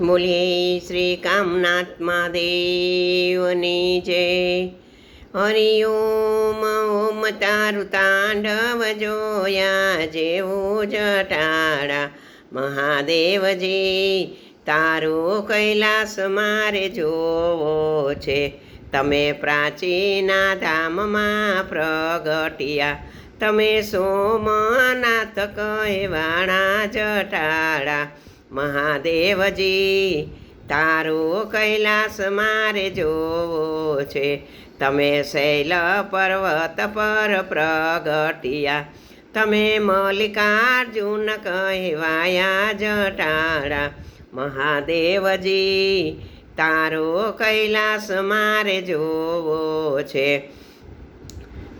બોલીએ શ્રી કામનાથ મહાદેવની જય. હરિઓમ ઓમ તારું તાંડવ જોયા જેવું જટાડા મહાદેવજી. તારું કૈલાસ મારે જોવો છે. તમે પ્રાચીના ધામમાં પ્રગટ્યા. તમે સોમનાથ કહેવાણા જટાડા મહાદેવજી, તારું કૈલાસ મારે જોવો છે. તમે શૈલ પર્વત પર પ્રગટિયા. તમે મલ્લિકાર્જુન કહેવાયા જટાડા મહાદેવજી, તારો કૈલાસ મારે જોવો છે.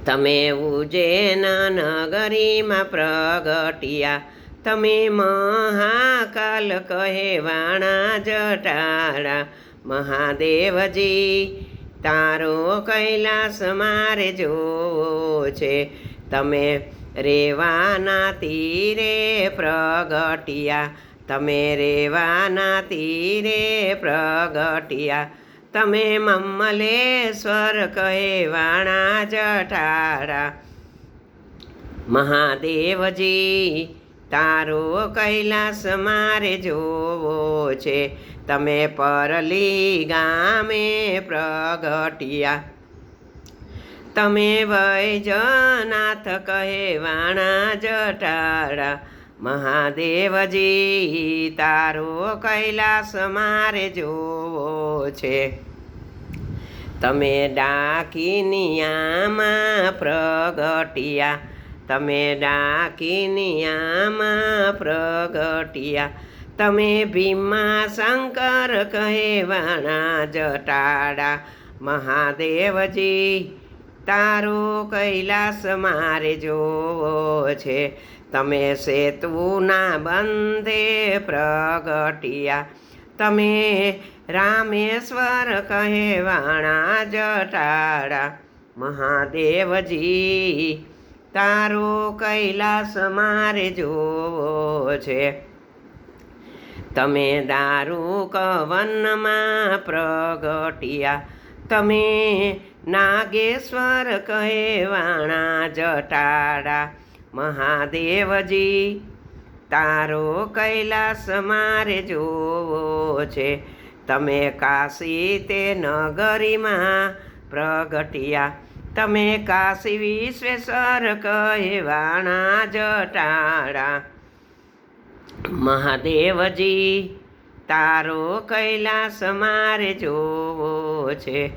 તમે ઉજ્જૈન નગરીમાં પ્રગટ્યા. તમે મહાકાલ કહેવાણા જટારા મહાદેવજી, તારો કૈલાસ મારે જોવો છે. તમે રેવાના તીરે પ્રગટ્યા, તમે રેવાના તીરે પ્રગટિયા. તમે મમ્મલેશ્વર કહેવાણા જઠારા મહાદેવજી તારો કૈલાસ મારે જોવો છે. તમે પરલી ગામે પ્રગટિયા. તમે વૈજનાથ કહેવાણા જટાડા મહાદેવજી, તારો કૈલાસ મારે જોવો છે. તમે ડાકીનિયામાં પ્રગટ્યા. તમે ડાકીનિયામાં પ્રગટિયા. તમે ભીમા શંકર કહેવાના જટાડા. મહાદેવજી, તારો કૈલાસ મારે જોવો છે. તમે સેતુના બંધે પ્રગટિયા. તમે રામેશ્વર કહેવાણા જટાડા. મહાદેવજી તારો કૈલાસ મારે જોવો છે. તમે દારૂ કવનમાં પ્રગટ્યા. તમે નાગેશ્વર કહેવાણા જટાડા. મહાદેવજી, તારો કૈલાસ મારે જોવો છે. તમે કાશી તે નગરીમાં પ્રગટ્યા. તમે કાશી વિશ્વેશ્વર કહેવાણા જટાડા મહાદેવજી, તારો કૈલાસ મારે જોવો છે.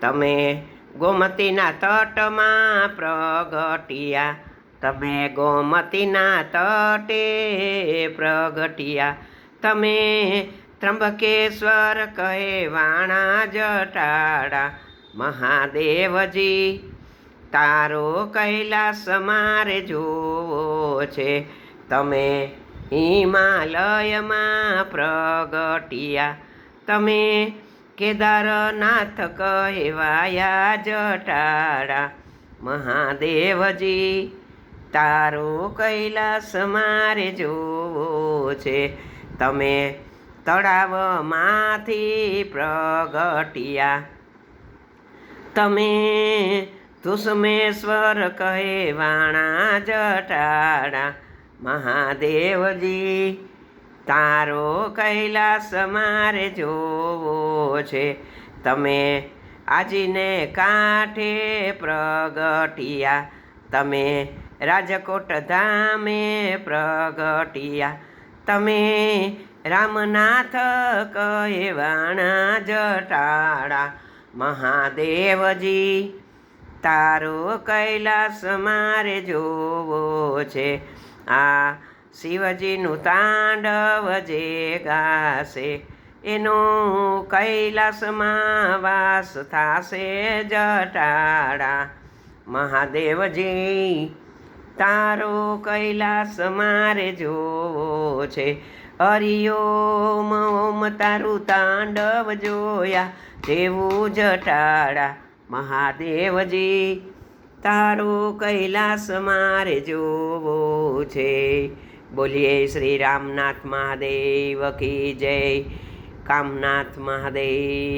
તમે ગોમતીના તટમાં પ્રગટિયા. તમે ગોમતીના તટે પ્રગટિયા. તમે ત્રંબકેશ્વર કહેવાણા જટાડા મહાદેવજી, તારો કૈલાસ મારે જોવો છે. તમે હિમાલયમાં પ્રગટિયા. તમે કેદારનાથ કહેવાયા જટાડા મહાદેવજી, તારો કૈલાસ મારે જોવો છે. તમે તળાવમાંથી પ્રગટ્યા. તમે તુસમેશ્વર કહેવાણા જટાડા. મહાદેવજી, તારો કૈલાસ મારે જોવો છે. તમે આજીને કાંઠે પ્રગટિયા. તમે રાજકોટ ધામે પ્રગટિયા. તમે રામનાથ કહેવાણા જટાડા. મહાદેવજી, તારો કૈલાસ મારે જોવો છે. આ શિવજીનું તાંડવ જે ગાશે, એનો કૈલાસમાં વાસ થાશે જટાડા મહાદેવજી, તારો કૈલાસ મારે જોવો છે. હરિયો ઓમ તારું તાંડવ જોયા. જેવું જટાડા મહાદેવજી, તારું કૈલાસ મારે જોવો છે. બોલીએ શ્રી રામનાથ મહાદેવ કી જય. કામનાથ મહાદેવ